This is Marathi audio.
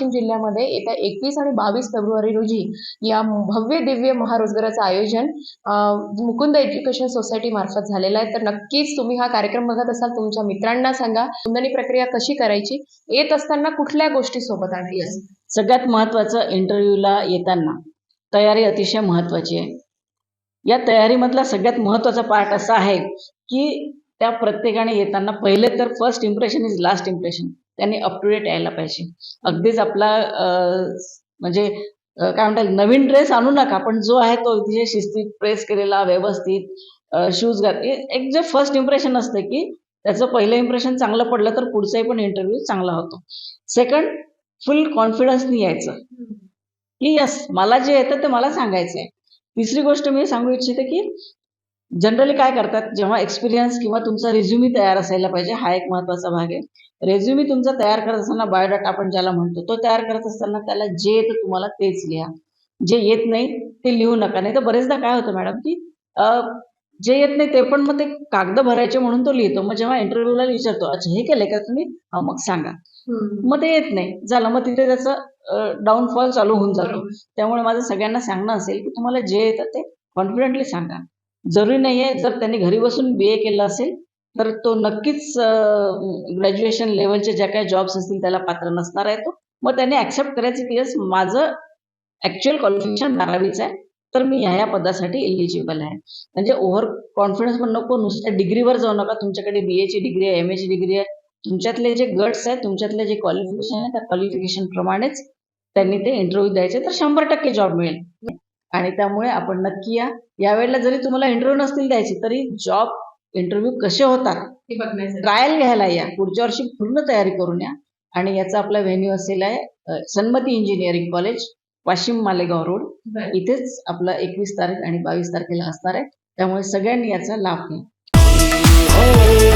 वाशिम जिल्ह्यामध्ये येत्या एकवीस आणि बावीस फेब्रुवारी रोजी या भव्य दिव्य महारोजगाराचं आयोजन मुकुंद एज्युकेशन सोसायटी मार्फत झालेलं आहे. तर नक्कीच तुम्ही हा कार्यक्रम बघत असाल तुमच्या मित्रांना सांगा नोंदणी प्रक्रिया कशी करायची? येत असताना कुठल्या गोष्टी सोबत आणली सगळ्यात महत्वाचं इंटरव्ह्यूला येताना तयारी अतिशय महत्वाची आहे. या तयारीमधला सगळ्यात महत्त्वाचा पार्ट असा आहे की त्या प्रत्येकाने येताना पहिले तर first impression is last impression त्यांनी अप टू डेट यायला पाहिजे. अगदीच आपला म्हणजे काय म्हणतात नवीन ड्रेस आणू नका पण जो आहे तो अतिशय शिस्तीत प्रेस केलेला व्यवस्थित शूज घात एक जे फर्स्ट इम्प्रेशन असतं की त्याचं पहिलं इम्प्रेशन चांगलं पडलं तर पुढचाही पण इंटरव्ह्यू चांगला होतो. सेकंड फुल कॉन्फिडन्सनी यायचं. की यस मला जे येतं ते मला सांगायचं आहे तिसरी गोष्ट मी सांगू इच्छिते की जनरली काय करतात जेव्हा एक्सपिरियन्स किंवा तुमचा रेझ्युमी तयार असायला पाहिजे हा एक महत्त्वाचा भाग आहे. रेझ्युमी तुमचा तयार करत असताना बायोडाटा आपण ज्याला म्हणतो तो तयार करत असताना त्याला जे येतं तुम्हाला तेच लिहा. जे येत नाही ते लिहू नका. नाही तर बरेचदा काय होतं मॅडम की जे येत नाही ते पण मग ते कागद भरायचे म्हणून तो लिहितो. मग जेव्हा इंटरव्ह्यूला विचारतो अच्छा हे केलंय का तुम्ही? मग सांगा. मग ते येत नाही. झालं मग तिथे त्याचं डाऊनफॉल चालू होऊन जातो. त्यामुळे माझं सगळ्यांना सांगणं असेल की तुम्हाला जे येतं ते कॉन्फिडेंटली सांगा. जरुरी नाहीये. जर त्यांनी घरी बसून बी ए केलं असेल तर तो नक्कीच ग्रॅज्युएशन लेवलचे ज्या काही जॉब्स असतील त्याला पात्र नसणार आहे तो. मग त्यांनी ऍक्सेप्ट करायचं की यस माझं ऍक्च्युअल क्वालिफिकेशन बारावीचं आहे तर मी ह्या ह्या पदासाठी एलिजिबल आहे. म्हणजे ओव्हर कॉन्फिडन्स पण नको नुसत्या डिग्रीवर जाऊ नका. तुमच्याकडे बी ची डिग्री आहे एम ची डिग्री आहे तुमच्यातले जे गट्स आहेत तुमच्यातले जे क्वालिफिकेशन आहे त्या क्वालिफिकेशन प्रमाणेच त्यांनी ते इंटरव्ह्यू द्यायचे तर शंभर टक्के जॉब मिळेल. आणि त्यामुळे आपण नक्की या. यावेळेला जरी तुम्हाला इंटरव्ह्यू नसतील द्यायची तरी जॉब इंटरव्ह्यू कसे होतात हे ट्रायल घ्यायला या. पुढच्या वर्षी पूर्ण तयारी करून या. आणि याचा आपला व्हेन्यू असेल आहे Sanmati engineering college Washim Malegaon road. इथेच आपला एकवीस तारीख आणि बावीस तारखेला असणार आहे. त्यामुळे सगळ्यांनी याचा लाभ घ्या.